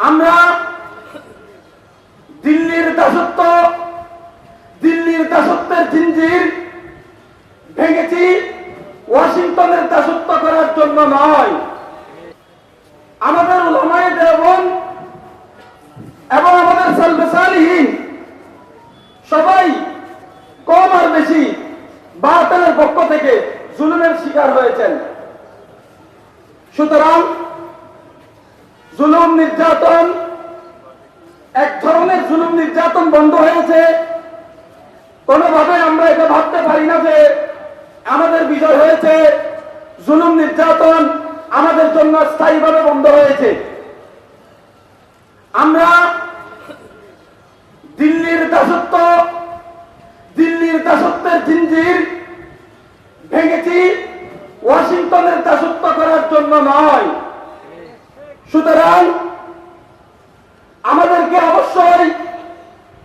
আমরা দিল্লির দাসত্ব, দিল্লির দাসত্বের জিঞ্জির ভেঙেছি, ওয়াশিংটনের দাসত্ব করার জন্য নয়। আমাদের উলামায়ে দেবন এবং আমাদের সালবেসালিহীন সবাই কম আর বেশি বাতেলের পক্ষ থেকে জুলুমের শিকার হয়েছেন। সুতরাং জুলুম নির্যাতন, এক ধরনের জুলুম নির্যাতন বন্ধ হয়েছে। কোনোভাবে আমরা এটা ভাবতে পারি না যে আমাদের বিজয় হয়েছে, জুলুম নির্যাতন আমাদের জন্য স্থায়ীভাবে বন্ধ হয়েছে। আমরা দিল্লির দাসত্ব, দিল্লির দাসত্বের জিঞ্জির ভেঙেছি, ওয়াশিংটনের দাসত্ব করার জন্য নয়। সুতরাং আমাদেরকে অবশ্যই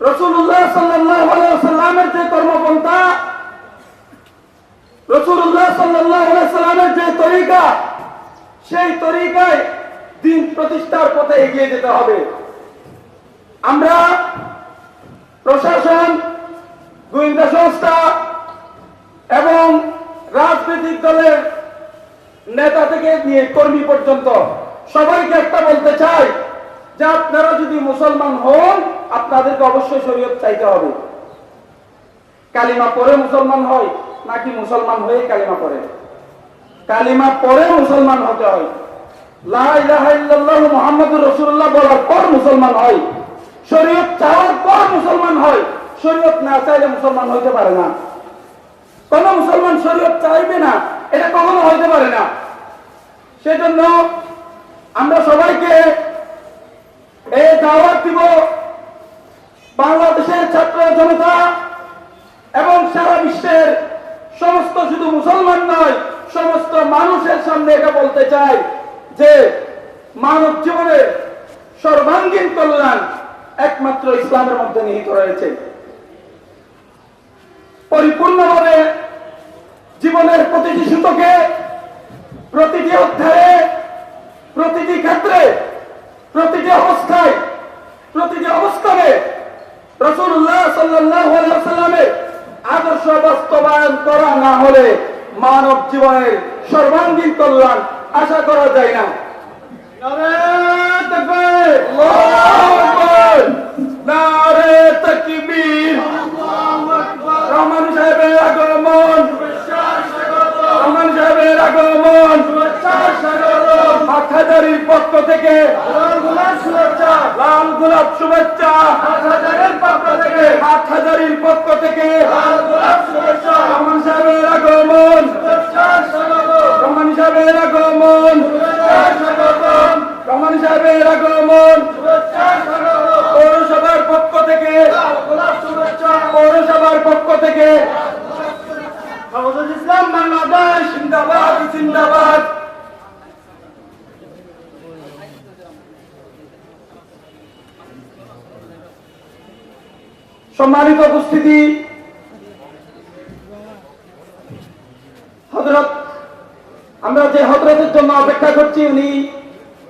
রসুল্লাহ সাল্লাহ সাল্লামের যে কর্মপন্থা রসুল্লাহ সাল্লাহ সাল্লামের যে তরিকা, সেই তরিকায় দিন প্রতিষ্ঠার পথে এগিয়ে যেতে হবে। আমরা প্রশাসন, গোয়েন্দা সংস্থা এবং রাজনৈতিক দলের নেতা থেকে নিয়ে কর্মী পর্যন্ত সবাইকে একটা বলতে চাই যে আপনারা যদি মুসলমান হন, আপনাদেরকে অবশ্যই শরীয়ত চাইতে হবে। কালিমা পরে মুসলমান হয়, নাকি মুসলমান হয়ে কালিমা পড়ে? কালিমা পরে মুসলমান হতে হয়। রাসূলুল্লাহ বলার পর মুসলমান হয়। শরীয়ত চাওয়ার পর মুসলমান হয়। শরীয়ত না চাইলে মুসলমান হইতে পারে না। কোন মুসলমান শরীয়ত চাইবে না, এটা কখনো হইতে পারে না। সেজন্য আমরা সবাইকে এই দাওয়াত দিব বাংলাদেশের ছাত্র জনতা এবং সারা বিশ্বের সমস্ত শুধু মুসলমান নয়, সমস্ত মানুষের সামনে এটা বলতে চাই যে মানব জীবনের সর্বাঙ্গীন কল্যাণ একমাত্র ইসলামের মধ্যে নিহিত রয়েছে। পরিপূর্ণভাবে জীবনের প্রতিটি সুতকে প্রতিটি অধ্যায়ে প্রতিটি ক্ষেত্রে প্রতিটি অবস্থায় প্রতিটি অবস্থানে রসুল্লাহ সাল্লামের আদর্শ বাস্তবায়ন করা না হলে মানব জীবনের সর্বাঙ্গীন কল্যাণ আশা করা যায় না নারে তাকবীর! আল্লাহু আকবার! নারে তাকবীর! রহমান সাহেবের আগমন রহমান সাহেবের আগমন হাটহাজারির পক্ষ থেকে লাল গোলাপ শুভেচ্ছা। হাটহাজারির পক্ষ থেকে। হাটহাজারির পক্ষ থেকে। রহমান সাহেবের আগমন। রহমান সাহেবের আগমন। রহমান সাহেবের আগমন। পৌরসভার পক্ষ থেকে পৌরসভার পক্ষ থেকে ইসলাম বাংলাদেশ জিন্দাবাদ জিন্দাবাদ সম্মানিত উপস্থিতি। হজরত আমরা যে হজরতের জন্য অপেক্ষা করছি, উনি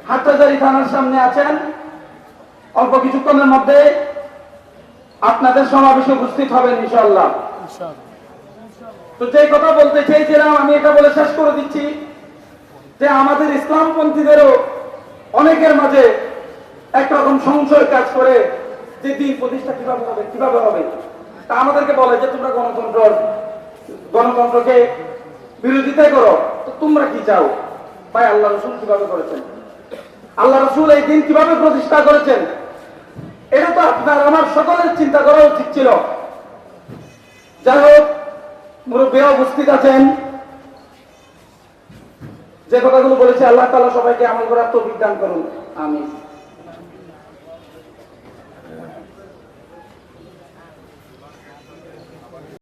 হাটহাজারি থানার সামনে আছেন। অল্প কিছুক্ষণের মধ্যে আপনাদের সমাবেশে উপস্থিত হবেন ইনশাল্লাহ তো যে কথা বলতে চেয়েছিলাম, আমি এটা বলে শেষ করে দিচ্ছি যে আমাদের ইসলামপন্থীদেরও অনেকের মাঝে একরকম সংশয় কাজ করে। যে দিন প্রতিষ্ঠা কীভাবে হবে কীভাবে হবে, তা আমাদেরকে বলে যে তোমরা গণতন্ত্র গণতন্ত্রকে বিরোধিতা করো, তো তোমরা কি চাও? ভাই, আল্লাহ রসুল কীভাবে করেছেন? আল্লাহ রসুল এই দিন কীভাবে প্রতিষ্ঠা করেছেন? এটা তো আপনার, আমার সকলের চিন্তা করা উচিত ছিল। যাই হোক মুরব্বীরা উপস্থিত আছেন। যে কথাগুলো বলেছে, আল্লাহ তালা সবাইকে আমল করার তো বিজ্ঞান করুন। আমি